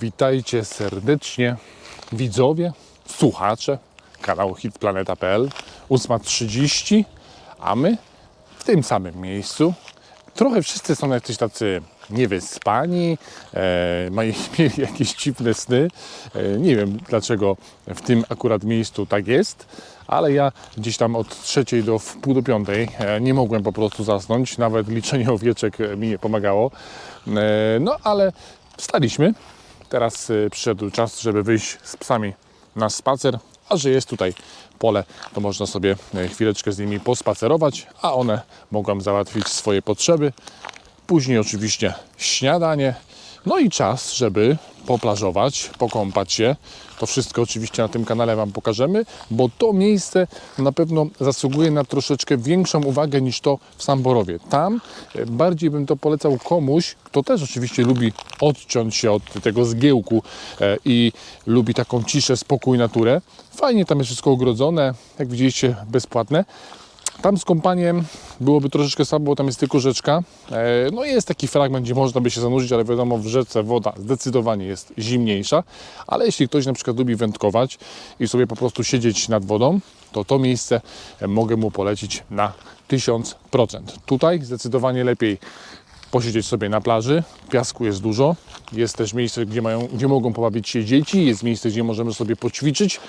Witajcie serdecznie widzowie, słuchacze kanału hitplaneta.pl 8.30, a my w tym samym miejscu. Trochę wszyscy są jacyś tacy niewyspani, e, mają jakieś dziwne sny. E, nie wiem dlaczego w tym akurat miejscu tak jest, ale ja gdzieś tam od trzeciej do w pół do piątej e, nie mogłem po prostu zasnąć. Nawet liczenie owieczek mi nie pomagało. E, no ale wstaliśmy. Teraz e, przyszedł czas, żeby wyjść z psami na spacer, a że jest tutaj pole, to można sobie e, chwileczkę z nimi pospacerować, a one mogą załatwić swoje potrzeby. Później oczywiście śniadanie, no i czas, żeby poplażować, pokąpać się. To wszystko oczywiście na tym kanale Wam pokażemy, bo to miejsce na pewno zasługuje na troszeczkę większą uwagę niż to w Samborowie. Tam e, bardziej bym to polecał komuś, kto też oczywiście lubi odciąć się od tego zgiełku e, i lubi taką ciszę, spokój, naturę. Fajnie tam jest wszystko ogrodzone, jak widzieliście, bezpłatne. Tam z kompaniem byłoby troszeczkę słabo, bo tam jest tylko rzeczka. E, No jest taki fragment, gdzie można by się zanurzyć, ale wiadomo, w rzece woda zdecydowanie jest zimniejsza. Ale jeśli ktoś na przykład lubi wędkować i sobie po prostu siedzieć nad wodą, to to miejsce e, mogę mu polecić na 1000%. Tutaj zdecydowanie lepiej posiedzieć sobie na plaży. Piasku jest dużo. Jest też miejsce, gdzie, mają, gdzie mogą pobawić się dzieci. Jest miejsce, gdzie możemy sobie poćwiczyć,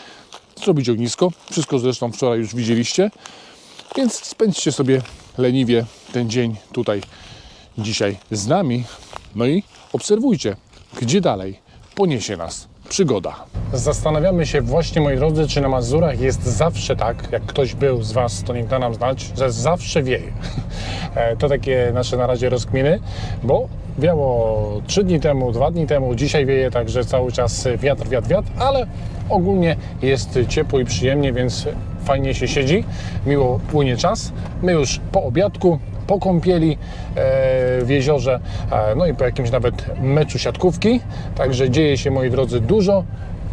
zrobić ognisko. Wszystko zresztą wczoraj już widzieliście. Więc spędźcie sobie leniwie ten dzień tutaj dzisiaj z nami. No i obserwujcie, gdzie dalej poniesie nas przygoda. Zastanawiamy się właśnie, moi drodzy, czy na Mazurach jest zawsze tak, jak ktoś był z Was, to niech da nam znać, że zawsze wieje. E, To takie nasze na razie rozkminy, bo wiało 3 dni temu, 2 dni temu, dzisiaj wieje, także cały czas wiatr, wiatr, wiatr, ale ogólnie jest ciepło i przyjemnie, więc fajnie się siedzi, miło płynie czas. My już po obiadku, po kąpieli e, w jeziorze, e, no i po jakimś nawet meczu siatkówki. Także dzieje się, moi drodzy, dużo,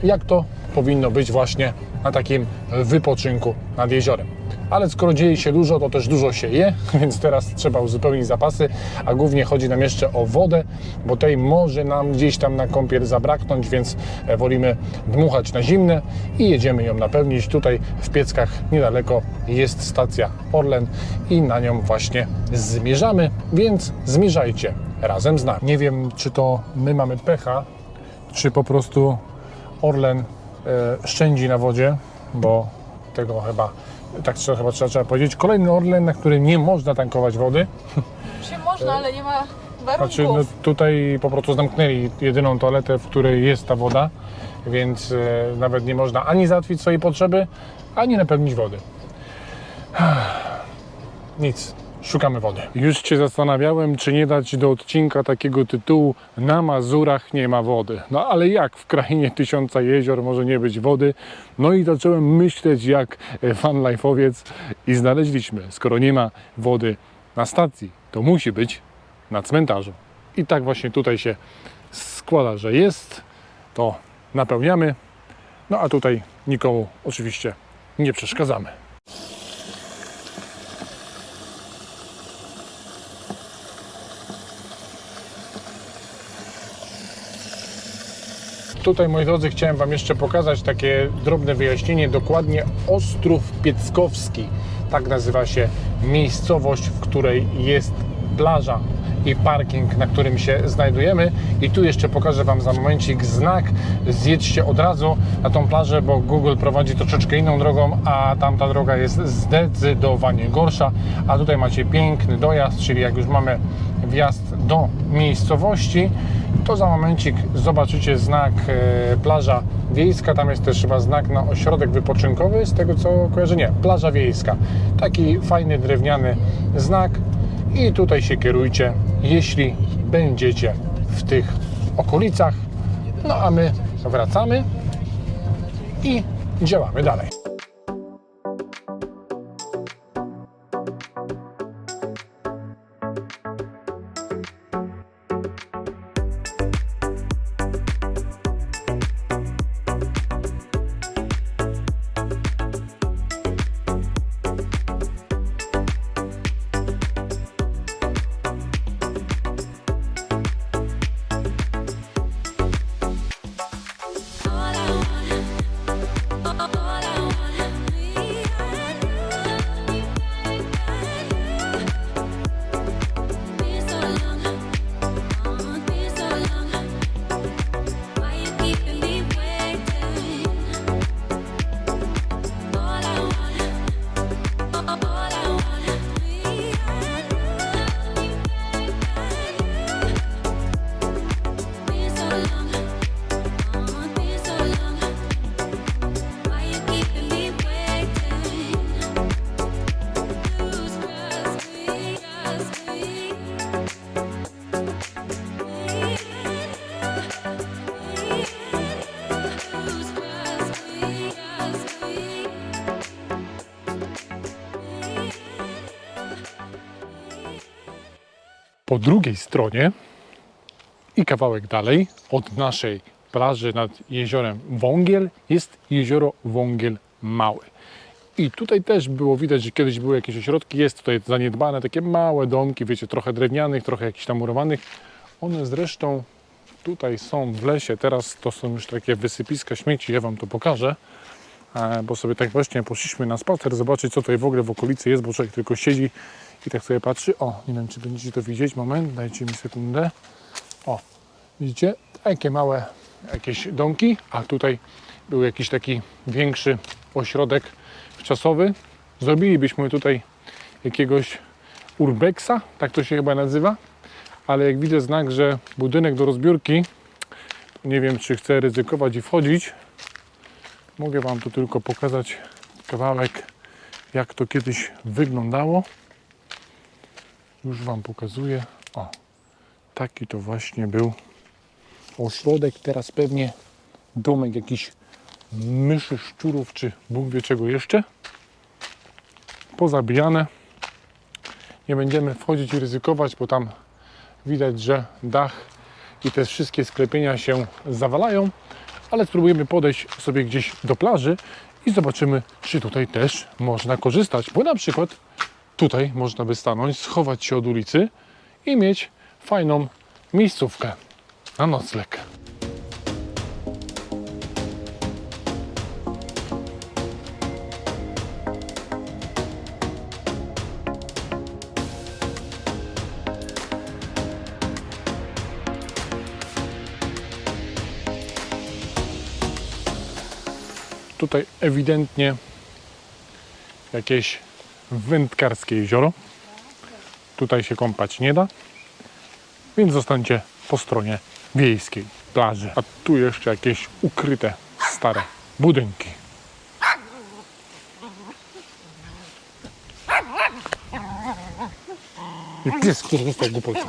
jak to powinno być właśnie na takim wypoczynku nad jeziorem. Ale skoro dzieje się dużo, to też dużo się je, więc teraz trzeba uzupełnić zapasy, a głównie chodzi nam jeszcze o wodę, bo tej może nam gdzieś tam na kąpiel zabraknąć, więc e, wolimy dmuchać na zimne i jedziemy ją napełnić. Tutaj w Pieckach niedaleko jest stacja Orlen i na nią właśnie zmierzamy, więc zmierzajcie razem z nami. Nie wiem, czy to my mamy pecha, czy po prostu Orlen szczędzi na wodzie, bo tego chyba, tak trzeba, chyba trzeba, trzeba powiedzieć. Kolejny Orlen, na którym nie można tankować wody. Się można, ale nie ma warunków. Znaczy, no, tutaj po prostu zamknęli jedyną toaletę, w której jest ta woda, więc e, nawet nie można ani załatwić swojej potrzeby, ani napełnić wody. Nic, szukamy wody. Już się zastanawiałem, czy nie dać do odcinka takiego tytułu Na Mazurach nie ma wody. No ale jak w krainie tysiąca jezior może nie być wody? No i zacząłem myśleć jak e, fanlife'owiec i znaleźliśmy, skoro nie ma wody na stacji, to musi być na cmentarzu. I tak właśnie tutaj się składa, że jest, to napełniamy, no a tutaj nikomu oczywiście nie przeszkadzamy. Tutaj, moi drodzy, chciałem Wam jeszcze pokazać takie drobne wyjaśnienie. Dokładnie Ostrów Pieckowski. Tak nazywa się miejscowość, w której jest plaża i parking, na którym się znajdujemy. I tu jeszcze pokażę Wam za momencik znak. Zjedźcie od razu na tą plażę, bo Google prowadzi troszeczkę inną drogą, a tamta droga jest zdecydowanie gorsza. A tutaj macie piękny dojazd, czyli jak już mamy wjazd do miejscowości, to za momencik zobaczycie znak e, plaża wiejska. Tam jest też chyba znak na ośrodek wypoczynkowy, z tego co kojarzę, nie, plaża wiejska. Taki fajny drewniany znak i tutaj się kierujcie, jeśli będziecie w tych okolicach. No a my wracamy i działamy dalej. Po drugiej stronie i kawałek dalej od naszej plaży nad jeziorem Wągiel jest jezioro Wągiel Mały. I tutaj też było widać, że kiedyś były jakieś ośrodki, jest tutaj zaniedbane, takie małe domki, wiecie, trochę drewnianych, trochę jakichś tam murowanych. One zresztą tutaj są w lesie, teraz to są już takie wysypiska śmieci, ja Wam to pokażę, e, bo sobie tak właśnie poszliśmy na spacer, zobaczyć co tutaj w ogóle w okolicy jest, bo człowiek tylko siedzi i tak sobie patrzy. O, nie wiem czy będziecie to widzieć, moment, dajcie mi sekundę. O, widzicie, takie małe jakieś domki, a tutaj był jakiś taki większy ośrodek wczasowy. Zrobilibyśmy tutaj jakiegoś urbexa, tak to się chyba nazywa, ale jak widzę znak, że budynek do rozbiórki, nie wiem czy chcę ryzykować i wchodzić. Mogę Wam tu tylko pokazać kawałek, jak to kiedyś wyglądało. Już Wam pokazuję. O, taki to właśnie był ośrodek. Teraz pewnie domek jakiś myszy, szczurów, czy Bóg wie czego jeszcze. Pozabijane. Nie będziemy wchodzić i ryzykować, bo tam widać, że dach i te wszystkie sklepienia się zawalają, ale spróbujemy podejść sobie gdzieś do plaży i zobaczymy, czy tutaj też można korzystać, bo na przykład tutaj można by stanąć, schować się od ulicy i mieć fajną miejscówkę na nocleg. Tutaj ewidentnie jakieś wędkarskie jezioro. Tutaj się kąpać nie da, więc zostańcie po stronie wiejskiej plaży. A tu jeszcze jakieś ukryte stare budynki. I pies, który został głupolca.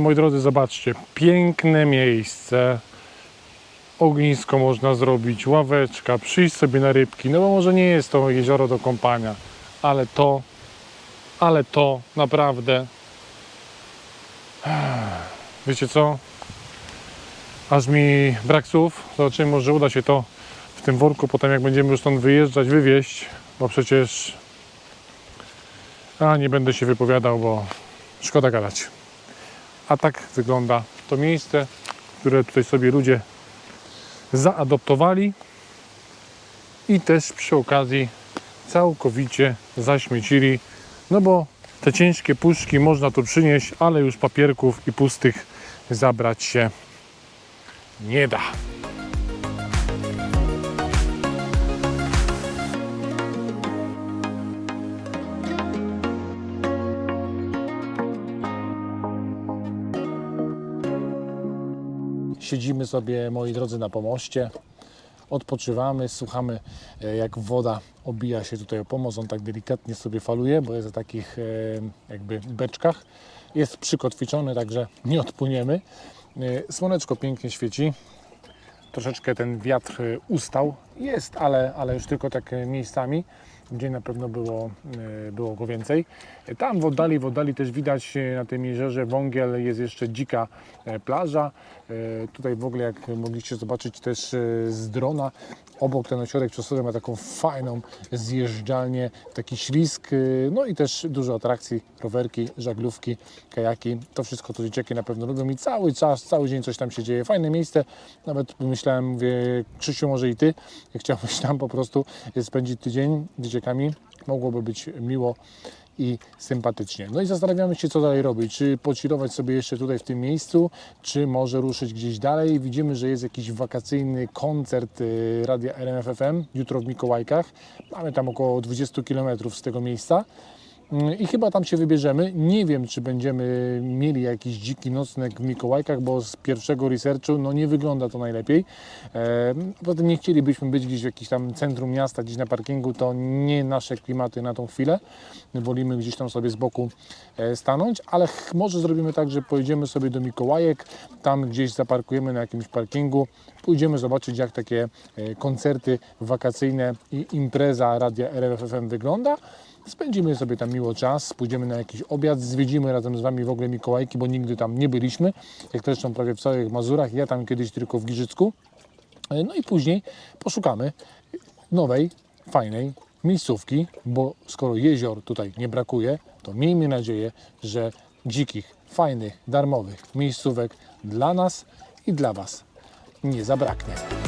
No moi drodzy, zobaczcie, piękne miejsce. Ognisko można zrobić, ławeczka, przyjść sobie na rybki. No bo może nie jest to jezioro do kąpania, ale to, ale to naprawdę. Wiecie co? Aż mi brak słów. Zobaczymy, może uda się to w tym worku potem, jak będziemy już stąd wyjeżdżać, wywieźć, bo przecież. A nie będę się wypowiadał, bo szkoda gadać. A tak wygląda to miejsce, które tutaj sobie ludzie zaadoptowali i też przy okazji całkowicie zaśmiecili, no bo te ciężkie puszki można tu przynieść, ale już papierków i pustych zabrać się nie da. Siedzimy sobie, moi drodzy, na pomoście, odpoczywamy, słuchamy, e, jak woda obija się tutaj o pomost. On tak delikatnie sobie faluje, bo jest w takich e, jakby beczkach. Jest przykotwiczony, także nie odpłyniemy. E, Słoneczko pięknie świeci. Troszeczkę ten wiatr ustał. Jest, ale, ale już tylko tak miejscami, gdzie na pewno było, było go więcej. Tam w oddali, w oddali też widać e, na tym jeziorze Wągiel jest jeszcze dzika e, plaża. E, Tutaj w ogóle, jak mogliście zobaczyć też z drona, obok ten ośrodek czasowy ma taką fajną zjeżdżalnię, taki ślisk, no i też dużo atrakcji, rowerki, żaglówki, kajaki. To wszystko to dzieciaki na pewno lubią i cały czas, cały dzień coś tam się dzieje. Fajne miejsce, nawet pomyślałem, mówię, Krzysiu, może i Ty chciałbyś tam po prostu spędzić tydzień z dzieciakami. Mogłoby być miło i sympatycznie. No i zastanawiamy się, co dalej robić. Czy pocirować sobie jeszcze tutaj w tym miejscu, czy może ruszyć gdzieś dalej. Widzimy, że jest jakiś wakacyjny koncert y, radia RMF FM jutro w Mikołajkach. Mamy tam około 20 km z tego miejsca. I chyba tam się wybierzemy. Nie wiem, czy będziemy mieli jakiś dziki nocleg w Mikołajkach, bo z pierwszego researchu no nie wygląda to najlepiej. E, nie chcielibyśmy być gdzieś w jakimś tam centrum miasta, gdzieś na parkingu, to nie nasze klimaty na tą chwilę. Wolimy gdzieś tam sobie z boku e, stanąć, ale może zrobimy tak, że pojedziemy sobie do Mikołajek, tam gdzieś zaparkujemy na jakimś parkingu, pójdziemy zobaczyć jak takie e, koncerty wakacyjne i impreza radia RFFM wygląda. Spędzimy sobie tam miło czas, pójdziemy na jakiś obiad, zwiedzimy razem z Wami w ogóle Mikołajki, bo nigdy tam nie byliśmy, jak zresztą prawie w całych Mazurach, ja tam kiedyś tylko w Giżycku. E, No i później poszukamy nowej, fajnej miejscówki, bo skoro jezior tutaj nie brakuje, to miejmy nadzieję, że dzikich, fajnych, darmowych miejscówek dla nas i dla Was nie zabraknie.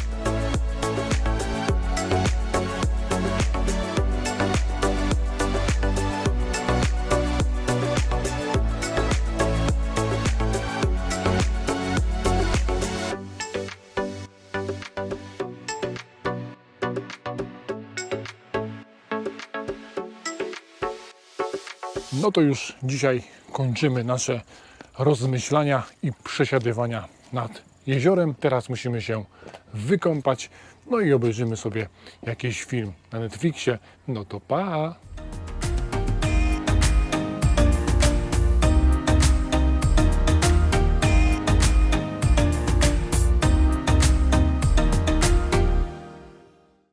No to już dzisiaj kończymy nasze rozmyślania i przesiadywania nad jeziorem. Teraz musimy się wykąpać, no i obejrzymy sobie jakiś film na Netflixie. No to pa!